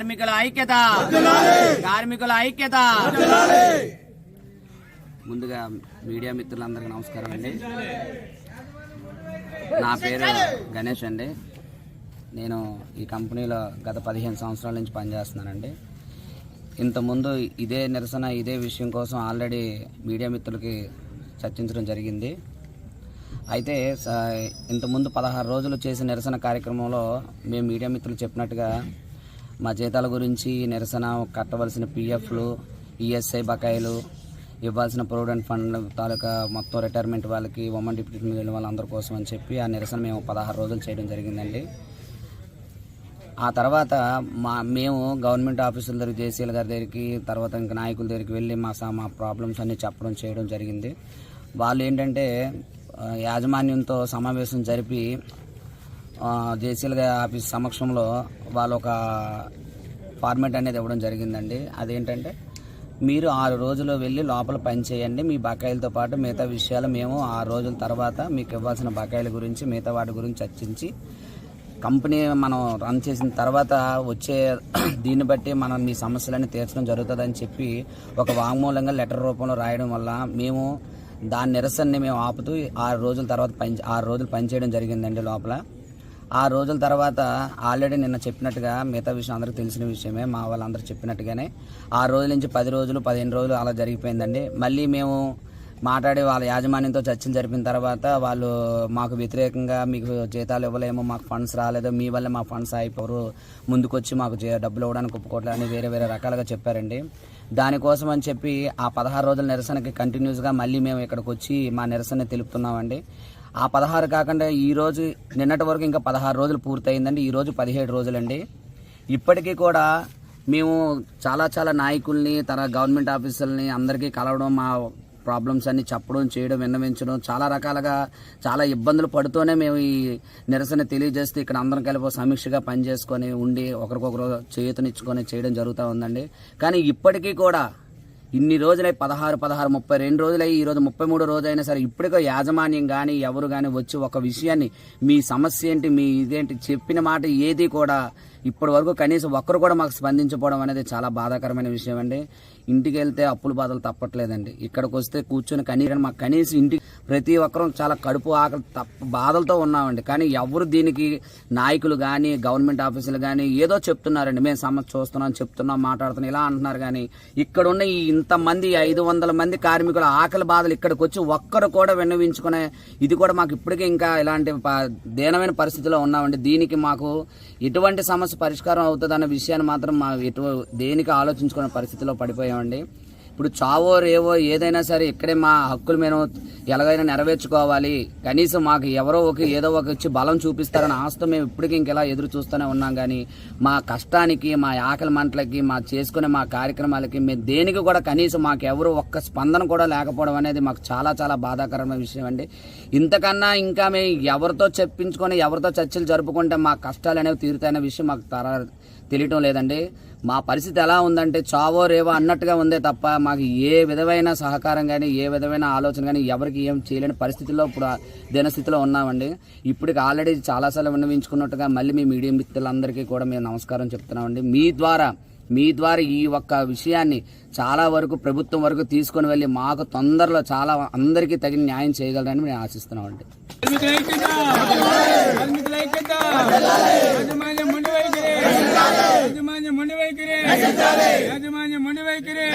కార్మికుల ఐక్యత. కార్మికుల ఐక్యత. ముందుగా మీడియా మిత్రులందరికీ నమస్కారం అండి. నా పేరు గణేష్ అండి. నేను ఈ కంపెనీలో గత పదిహేను సంవత్సరాల నుంచి పనిచేస్తున్నానండి. ఇంతకుముందు ఇదే నిరసన ఇదే విషయం కోసం ఆల్రెడీ మీడియా మిత్రులకి చర్చించడం జరిగింది. అయితే స- ఇంతకుముందు పదహారు రోజులు చేసిన నిరసన కార్యక్రమంలో మేము మీడియా మిత్రులు చెప్పినట్టుగా మా జీతాల గురించి నిరసన కట్టవలసిన పిఎఫ్లు ఈఎస్ఐ బకాయిలు ఇవ్వాల్సిన ప్రొవిడెంట్ ఫండ్ తాలూకా మొత్తం రిటైర్మెంట్ వాళ్ళకి ఉమెన్ డిప్యూటీ వెళ్ళిన వాళ్ళందరి కోసం అని చెప్పి ఆ నిరసన మేము పదహారు రోజులు చేయడం జరిగిందండి. ఆ తర్వాత మా మేము గవర్నమెంట్ ఆఫీసుల దగ్గర జేసీల గారి దగ్గరికి తర్వాత ఇంకా నాయకుల దగ్గరికి వెళ్ళి మా మా ప్రాబ్లమ్స్ అన్నీ చెప్పడం చేయడం జరిగింది. వాళ్ళు ఏంటంటే యాజమాన్యంతో సమావేశం జరిపి జేసీఎల్ ఆఫీస్ సమక్షంలో వాళ్ళు ఒక ఫార్మేట్ అనేది ఇవ్వడం జరిగిందండి. అదేంటంటే మీరు ఆరు రోజులు వెళ్ళి లోపల పని చేయండి. మీ బకాయిలతో పాటు మిగతా విషయాలు మేము ఆరు రోజుల తర్వాత మీకు ఇవ్వాల్సిన బకాయిల గురించి మిగతా వాటి గురించి చర్చించి కంపెనీ మనం రన్ చేసిన తర్వాత వచ్చే దీన్ని బట్టి మనం మీ సమస్యలన్నీ తీర్చడం జరుగుతుందని చెప్పి ఒక వాంగ్మూలంగా లెటర్ రూపంలో రాయడం వల్ల మేము దాని నిరసనని మేము ఆపుతూ ఆరు రోజుల తర్వాత పని ఆరు రోజులు పనిచేయడం జరిగిందండి లోపల. ఆ రోజుల తర్వాత ఆల్రెడీ నిన్న చెప్పినట్టుగా మిగతా విషయం అందరికీ తెలిసిన విషయమే. మా వాళ్ళందరూ చెప్పినట్టుగానే ఆ రోజుల నుంచి పది రోజులు పదిహేను రోజులు అలా జరిగిపోయిందండి. మళ్ళీ మేము మాట్లాడి వాళ్ళ యాజమాన్యంతో చర్చలు జరిపిన తర్వాత వాళ్ళు మాకు వ్యతిరేకంగా మీకు జీతాలు ఇవ్వలేము మాకు ఫండ్స్ రాలేదు మీ వల్ల మా ఫండ్స్ అయిపోరు ముందుకొచ్చి మాకు డబ్బులు ఇవ్వడానికి ఒప్పుకోవట్లేదు అని వేరే వేరే రకాలుగా చెప్పారండి. దానికోసం అని చెప్పి ఆ పదహారు రోజుల నిరసనకి కంటిన్యూస్గా మళ్ళీ మేము ఇక్కడికి వచ్చి మా నిరసన తెలుపుతున్నామండి. ఆ పదహారు కాకుండా ఈరోజు నిన్నటి వరకు ఇంకా పదహారు రోజులు పూర్తయిందండి. ఈరోజు పదిహేడు రోజులండి. ఇప్పటికీ కూడా మేము చాలా చాలా నాయకుల్ని తన గవర్నమెంట్ ఆఫీసర్ని అందరికీ కలవడం మా ప్రాబ్లమ్స్ అన్ని చెప్పడం చేయడం విన్నవించడం చాలా రకాలుగా చాలా ఇబ్బందులు పడుతూనే మేము ఈ నిరసన తెలియజేస్తే ఇక్కడ అందరం కలిపి సమీక్షగా పనిచేసుకొని ఉండి ఒకరికొకరు చేతునిచ్చుకొని చేయడం జరుగుతూ ఉందండి. కానీ ఇప్పటికీ కూడా ఇన్ని రోజులై పదహారు పదహారు ముప్పై రెండు రోజులై ఈ రోజు ముప్పై మూడు రోజు అయినా సరే ఇప్పటికో యాజమాన్యం కానీ ఎవరు కానీ వచ్చి ఒక విషయాన్ని మీ సమస్య ఏంటి మీ ఇదేంటి చెప్పిన మాట ఏది కూడా ఇప్పటి వరకు కనీసం ఒక్కరు కూడా మాకు స్పందించకపోవడం అనేది చాలా బాధాకరమైన విషయం అండి. ఇంటికి వెళ్తే అప్పుల బాధలు తప్పట్లేదండి. ఇక్కడికి వస్తే కూర్చొని కనీసం మాకు కనీసం ఇంటికి ప్రతి ఒక్కరూ చాలా కడుపు ఆకలి తప్ప బాధలతో ఉన్నామండి. కానీ ఎవరు దీనికి నాయకులు కానీ గవర్నమెంట్ ఆఫీసులు కానీ ఏదో చెప్తున్నారండి. మేము సమస్య చూస్తున్నాం చెప్తున్నాం మాట్లాడుతున్నాం ఇలా అంటున్నారు కానీ ఇక్కడ ఉన్న ఈ ఇంతమంది ఐదు వందల మంది కార్మికుల ఆకలి బాధలు ఇక్కడికి వచ్చి ఒక్కరు కూడా విన్నవించుకునే ఇది కూడా మాకు ఇప్పటికీ ఇంకా ఇలాంటి ప- దీనమైన పరిస్థితిలో ఉన్నామండి. దీనికి మాకు ఎటువంటి సమస్య పరిష్కారం అవుతుందన్న విషయాన్ని మాత్రం మా ఎటు దేనికి ఆలోచించుకునే పరిస్థితిలో పడిపోయామండి. ఇప్పుడు చావో రేవో ఏదైనా సరే ఇక్కడే మా హక్కులు మేము ఎలాగైనా నెరవేర్చుకోవాలి. కనీసం మాకు ఎవరో ఒక ఏదో ఒక వచ్చి బలం చూపిస్తారని ఆస్తో మేము ఇప్పటికీ ఇంకెలా ఎదురు చూస్తూనే ఉన్నాం. కానీ మా కష్టానికి మా ఆకలి మంటలకి మా చేసుకునే మా కార్యక్రమాలకి మేము దేనికి కూడా కనీసం మాకు ఎవరు ఒక్క స్పందన కూడా లేకపోవడం అనేది మాకు చాలా చాలా బాధాకరమైన విషయం అండి. ఇంతకన్నా ఇంకా మేము ఎవరితో చెప్పించుకొని ఎవరితో చర్చలు జరుపుకుంటే మా కష్టాలు అనేవి తీరుతాయనే విషయం మాకు తర తెలియటం లేదండి. మా పరిస్థితి ఎలా ఉందంటే చావో రేవో అన్నట్టుగా ఉందే తప్ప మాకు ఏ విధమైన సహకారం కానీ ఏ విధమైన ఆలోచన కానీ ఎవరికి ఏం చేయలేని పరిస్థితిలో ఇప్పుడు దినస్థితిలో ఉన్నామండి. ఇప్పటికి ఆల్రెడీ చాలాసార్లు విన్నవించుకున్నట్టుగా మళ్ళీ మీ మీడియం మిత్రులందరికీ కూడా మేము నమస్కారం చెప్తున్నామండి. మీ ద్వారా మీ ద్వారా ఈ ఒక్క విషయాన్ని చాలా వరకు ప్రభుత్వం వరకు తీసుకొని వెళ్ళి మాకు తొందరలో చాలా అందరికీ తగిన న్యాయం చేయగలరని మేము ఆశిస్తున్నామండి కార్మికుల ఐక్యత కార్మికుల ఐక్యత యాజమాన్య మొండి వైఖరి యాజమాన్య మొండి వైఖరి.